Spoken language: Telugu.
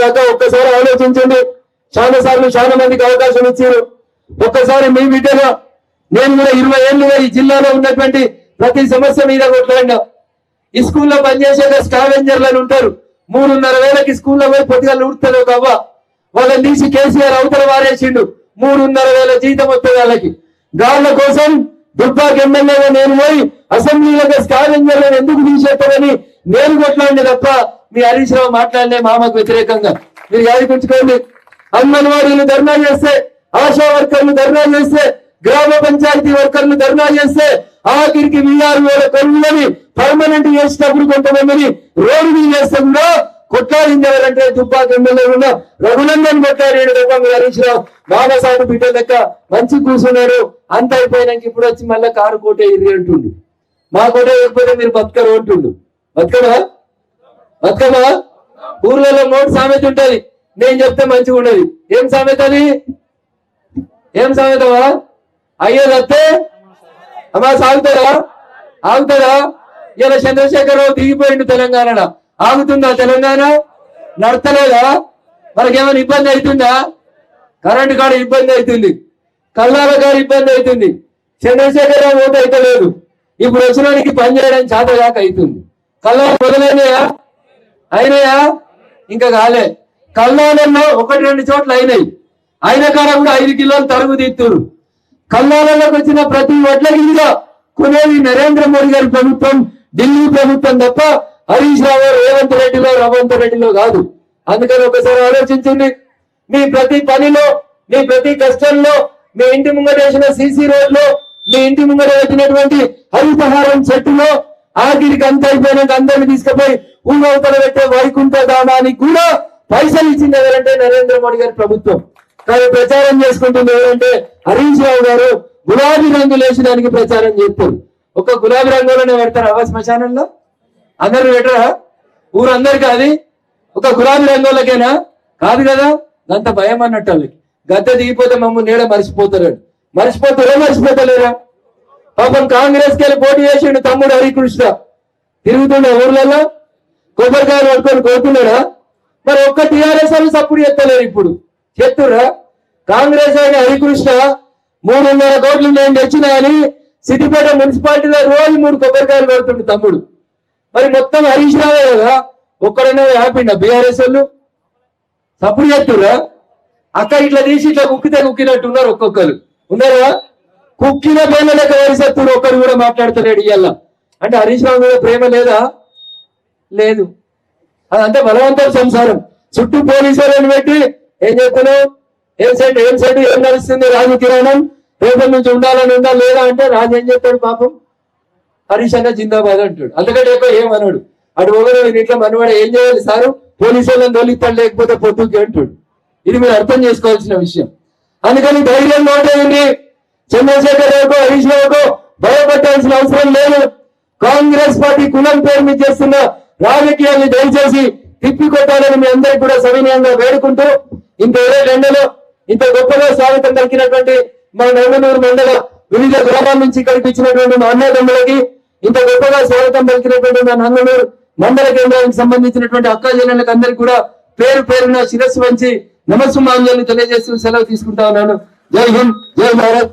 ఉంటుంది ఒక్కసారి ఆలోచించండి. చాలా సార్లు చాలా మందికి అవకాశం ఇచ్చారు. ఒక్కసారి మీ బిడ్డగా నేను కూడా ఇరవై ఏళ్ళుగా ఈ జిల్లాలో ఉన్నటువంటి ప్రతి సమస్య మీద కొట్లాడినా. ఈ స్కూల్లో పనిచేసే స్కావెంజర్లను ఉంటారు. మూడున్నర వేలకి స్కూల్లో పోయి పొద్దుగా ఊడుతుంది ఒక అవ్వ. వాళ్ళని తీసి కేసీఆర్ అవతల వారేసిండు. మూడున్నర వేల జీతం వస్తుంది వాళ్ళకి. గాళ్ళ కోసం దుర్భాగ్ ఎమ్మెల్యేగా నేను పోయి అసెంబ్లీలో స్కావెంజర్లను ఎందుకు తీసేస్తారని నేను కొట్లాడిన తప్ప మీ హరీష్ రావు మాట్లాడలే మామకు వ్యతిరేకంగా. మీరు యాదికుంచుకోండి అంగన్వాడీలు ధర్నా చేస్తే ఆశా వర్కర్లు ధర్నా చేస్తే గ్రామ పంచాయతీ వర్కర్లు ధర్నా చేస్తే ఆఖరికి వీఆర్ వేల కరువులని పర్మనెంట్ చేసినప్పుడు కొంతమందిని రోడ్డు మీద చేస్తే కూడా కొట్లాడింది ఎవరంటే దుబ్బాక ఎమ్మెల్యే ఉన్న రఘునందన్ కొట్లాడాడు తప్ప మీరు హరీష్ రావు బాబాసాహెబ్ బిడ్డ లెక్క మంచి కూర్చున్నాడు అంత అయిపోయినాక ఇప్పుడు వచ్చి మళ్ళీ కారు కోటే ఇది అంటుండు. మా కోట ఇవ్వకపోతే మీరు బతకరు అంటుండు. బతకడా బతుకమ్మా? ఊర్లలో మూడు సామెత ఉంటది. నేను చెప్తే మంచిగా ఉండదు. ఏం సామెత అది? ఏం సామెతవా అయ్యో వస్తే అమ్మా సాగుతారా? ఆగుతారా? ఇలా చంద్రశేఖరరావు దిగిపోయిండు తెలంగాణ ఆగుతుందా తెలంగాణ? నడతలేదా? మనకేమైనా ఇబ్బంది అవుతుందా? కరెంటు కాడ ఇబ్బంది అవుతుంది. కల్లాల కాడ ఇబ్బంది అవుతుంది. చంద్రశేఖరరావు ఓటు అయితే లేదు ఇప్పుడు వచ్చినానికి పని చేయడానికి చేతగాక అవుతుంది. కల్లాలు మొదలైనయా? అయినాయా? ఇంకా కాలే. కల్లాలలో ఒకటి రెండు చోట్ల అయినాయి. అయిన కాడ కూడా ఐదు కిలోలు తరుగు తీస్తున్నారు కల్లాలలోకి వచ్చిన ప్రతి వడ్ల గింజ కొనేది నరేంద్ర మోడీ గారి ప్రభుత్వం ఢిల్లీ ప్రభుత్వం తప్ప హరీష్ రావు రేవంత్ రెడ్డిలో రవంత్ రెడ్డిలో కాదు. అందుకని ఒకసారి ఆలోచించండి. మీ ప్రతి పనిలో మీ ప్రతి కష్టంలో మీ ఇంటి ముంగట వేసిన సీసీ రోడ్లో మీ ఇంటి ముంగట వేసినటువంటి హరితహారం చెట్టులో ఆఖరికి అంత అయిపోయినాక అందరిని తీసుకుపోయి ఊరవతల పెట్టే వైకుంఠ దానానికి కూడా పైసలు ఇచ్చింది ఎవరంటే నరేంద్ర మోడీ గారి ప్రభుత్వం. కానీ ప్రచారం చేసుకుంటుంది ఎవరంటే హరీష్ రావు గారు. గులాబీ రంగు లేచడానికి ప్రచారం చేస్తారు. ఒక గులాబీ రంగులోనే పెడతారు అవ శ్మశానంలో? అందరు పెట్టరా? ఊరందరికీ అది? ఒక గులాబీ రంగులకేనా? కాదు కదా? అంత భయం అన్నట్టు వాళ్ళకి. గద్దె దిగిపోతే మమ్మల్ని నీడ మర్చిపోతారు. మర్చిపోతారా? మర్చిపోతలేరా? పాపం కాంగ్రెస్కి పోటీ చేసిండు తమ్ముడు హరికృష్ణ. తిరుగుతుండే ఊర్లలో కొబ్బరికాయలు పట్టుకొని కోరుతున్నాడా మరి ఒక్క టీఆర్ఎస్ వాళ్ళు సప్పుడు ఎత్తలేరు ఇప్పుడు. చెప్తురా కాంగ్రెస్ అయిన హరికృష్ణ మూడున్నర కోట్లు నేను తెచ్చినా అని సిద్దిపేట మున్సిపాలిటీలో రోజు మూడు కొబ్బరికాయలు కొడుతుండు తమ్ముడు. మరి మొత్తం హరీష్ రావే కదా? ఒక్కడనే హ్యాపీనా బీఆర్ఎస్ వాళ్ళు? సప్పుడు చేస్తురా అక్క ఇట్లా తీసి ఇట్లా కుక్కితే కుక్కినట్టున్నారు ఒక్కొక్కరు. ఉన్నారా? కుక్కిన పేర్ల వరిసత్తుడు ఒకరు కూడా మాట్లాడతలేడు ఇయ్యాల అంటే హరీష్ రావు మీద ప్రేమ లేదా? లేదు. అదంతా బలవంతం సంసారం. చుట్టూ పోలీసులను పెట్టి ఏం చెప్తున్నావు ఏం సైడ్ ఏం సైడ్ ఏం నడుస్తుంది రాజు కిరాణం? రేపటి నుంచి ఉండాలని ఉందా లేదా అంటే రాజు ఏం చెప్తాడు పాపం? హరీష్ అన్న జిందాబాద్ అంటాడు అందుకంటే ఎక్కువ ఏమన్నాడు అటు ఒకరు ఇట్లా మనవాడు ఏం చేయాలి సారు? పోలీసు వాళ్ళని తోలిస్తాడు లేకపోతే పొద్దుకి అంటాడు. ఇది మీరు అర్థం చేసుకోవాల్సిన విషయం. అందుకని ధైర్యం నోటేయండి చంద్రశేఖర్ రావుకు హరీష్ రావుకు భయపడాల్సిన అవసరం లేదు. కాంగ్రెస్ పార్టీ కులం పేరు మీద చేస్తున్న రాజకీయాన్ని దయచేసి తిప్పికొట్టాలని మీ అందరికి కూడా సవినయంగా వేడుకుంటూ ఇంత ఇరవై రెండులో ఇంత గొప్పగా స్వాగతం కలిగినటువంటి మా నందనూరు మండల వివిధ గ్రామాల నుంచి కనిపించినటువంటి మా అన్నదమ్ములకి ఇంత గొప్పగా స్వాగతం పలికినటువంటి మా నందనూరు మండల కేంద్రానికి సంబంధించినటువంటి అక్క చెల్లెళ్ళకి అందరికి కూడా పేరు పేరున శిరస్సు వంచి నమస్సుమాంజలి తెలియజేస్తూ సెలవు తీసుకుంటా ఉన్నాను. జై హింద్ జై భారత్.